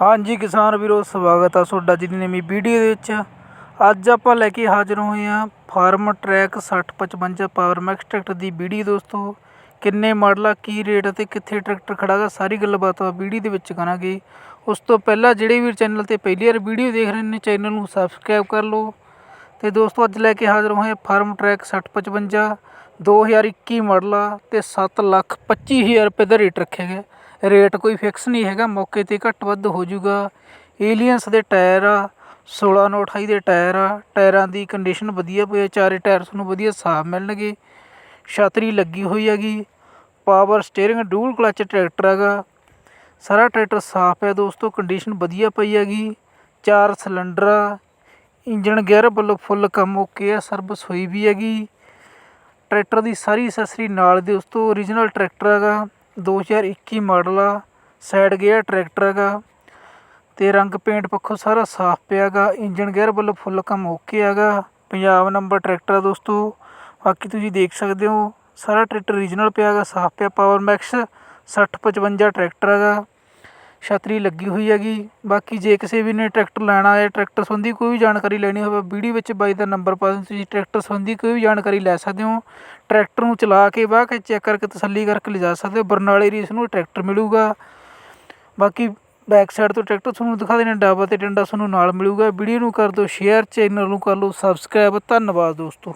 ਹਾਂਜੀ ਕਿਸਾਨ ਵੀਰੋ, ਸਵਾਗਤ ਆ ਤੁਹਾਡਾ ਜੀ ਦੀ ਨਵੀਂ ਵੀਡੀਓ ਦੇ ਵਿੱਚ। ਅੱਜ ਆਪਾਂ ਲੈ ਕੇ ਹਾਜ਼ਰ ਹੋਏ ਆ Farmtrac 6055 power max tractor ਦੀ ਵੀਡੀਓ ਦੋਸਤੋ। ਕਿੰਨੇ ਮਾਡਲ ਆ, ਕੀ ਰੇਟ ਅਤੇ ਕਿੱਥੇ ਟਰੈਕਟਰ ਖੜਾਗਾ ਸਾਰੀ ਗੱਲਬਾਤ ਆ ਵੀਡੀਓ ਦੇ ਵਿੱਚ ਕਰਾਂਗੇ। ਉਸ ਤੋਂ ਪਹਿਲਾਂ ਜਿਹੜੇ ਵੀ ਚੈਨਲ ਤੇ ਪਹਿਲੀ ਵਾਰ ਵੀਡੀਓ ਦੇਖ ਰਹੇ ਨੇ, ਚੈਨਲ ਨੂੰ ਸਬਸਕ੍ਰਾਈਬ ਕਰ ਲਓ। ਤੇ ਦੋਸਤੋ ਅੱਜ ਲੈ ਕੇ ਹਾਜ਼ਰ ਹੋਏ ਫਾਰਮ ਟਰੈਕ 6055 2021 ਮਾਡਲ ਆ ਤੇ 7 ਲੱਖ 25000 ਰੁਪਏ ਦਾ ਰੇਟ ਰੱਖਿਆ ਗਿਆ ਰੇਟ ਕੋਈ ਫਿਕਸ ਨਹੀਂ ਹੈਗਾ, ਮੌਕੇ ਤੇ ਘੱਟ ਵੱਧ ਹੋ ਜਾਊਗਾ। ਏਲੀਅੰਸ ਦੇ ਟਾਇਰ ਆ 16 ਨੌ 28 ਦੇ ਟਾਇਰ ਆ, ਟਾਇਰਾਂ ਦੀ ਕੰਡੀਸ਼ਨ ਵਧੀਆ ਪਈ ਚਾਰੇ ਟਾਇਰ ਤੁਹਾਨੂੰ ਵਧੀਆ ਸਾਫ਼ ਮਿਲਣਗੇ। ਛਤਰੀ ਲੱਗੀ ਹੋਈ ਹੈਗੀ power steering dual clutch tractor ਹੈਗਾ। ਸਾਰਾ ਟਰੈਕਟਰ ਸਾਫ਼ ਹੈ ਦੋਸਤੋ ਕੰਡੀਸ਼ਨ ਵਧੀਆ ਪਈ ਹੈਗੀ, ਚਾਰ ਸਿਲੰਡਰ ਇੰਜਣ ਇੰਜਨ ਗੇਅਰ ਵੱਲੋਂ ਫੁੱਲ ਕੰਮ ਓਕੇ ਆ, ਸਰਵਿਸ ਹੋਈ ਵੀ ਹੈਗੀ। ਟਰੈਕਟਰ ਦੀ ਸਾਰੀ ਅਸੈਸਰੀ ਨਾਲ ਦੋਸਤੋ ਓਰੀਜਨਲ ਟਰੈਕਟਰ ਹੈਗਾ 2021 ਮਾਡਲ ਆ ਸਾਈਡ ਗੇਅਰ ਟਰੈਕਟਰ ਹੈਗਾ ਅਤੇ ਰੰਗ ਪੇਂਟ ਪੱਖੋਂ ਸਾਰਾ ਸਾਫ਼ ਪਿਆ ਪਿਆਗਾ ਇੰਜਣ ਗੇਅਰ ਵੱਲੋਂ ਫੁੱਲ ਕੰਮ ਓਕੇ ਹੈਗਾ, ਪੰਜਾਬ ਨੰਬਰ ਟਰੈਕਟਰ ਆ ਦੋਸਤੋ। ਬਾਕੀ ਤੁਸੀਂ ਦੇਖ ਸਕਦੇ ਹੋ, ਸਾਰਾ ਟਰੈਕਟਰ ਓਰੀਜਨਲ ਪਿਆਗਾ ਸਾਫ਼ ਪਿਆ ਪਾਵਰ ਮੈਕਸ 6055 ਟਰੈਕਟਰ ਹੈਗਾ। ਛਤਰੀ ਲੱਗੀ ਹੋਈ ਹੈਗੀ। ਬਾਕੀ ਜੇ ਕਿਸੇ ਵੀ ਨੇ ਟਰੈਕਟਰ ਲੈਣਾ ਹੈ, ਟਰੈਕਟਰ ਸੰਬੰਧੀ ਕੋਈ ਵੀ ਜਾਣਕਾਰੀ ਲੈਣੀ ਹੋਵੇ, ਵੀਡੀਓ ਵਿੱਚ ਬਾਈ ਦਾ ਨੰਬਰ ਪਾ ਦਿਓ, ਤੁਸੀਂ ਟਰੈਕਟਰ ਸੰਬੰਧੀ ਕੋਈ ਵੀ ਜਾਣਕਾਰੀ ਲੈ ਸਕਦੇ ਹੋ। ਟਰੈਕਟਰ ਨੂੰ ਚਲਾ ਕੇ ਬਾਹ ਕੇ ਚੈੱਕ ਕਰਕੇ ਤਸੱਲੀ ਕਰਕੇ ਲਿਜਾ ਸਕਦੇ ਹੋ। ਬਰਨਾਲੇ ਰੀਸ ਨੂੰ ਟਰੈਕਟਰ ਮਿਲੂਗਾ। ਬਾਕੀ ਬੈਕ ਸਾਈਡ ਤੋਂ ਟਰੈਕਟਰ ਤੁਹਾਨੂੰ ਦਿਖਾ ਦੇਣਾ, ਡਾਬਾ ਤੇ ਡੰਡਾ ਤੁਹਾਨੂੰ ਨਾਲ ਮਿਲੂਗਾ। ਵੀਡੀਓ ਨੂੰ ਕਰ ਦਿਓ ਸ਼ੇਅਰ ਚੈਨਲ ਨੂੰ ਕਰ ਲਓ ਸਬਸਕ੍ਰਾਈਬ ਧੰਨਵਾਦ ਦੋਸਤੋ।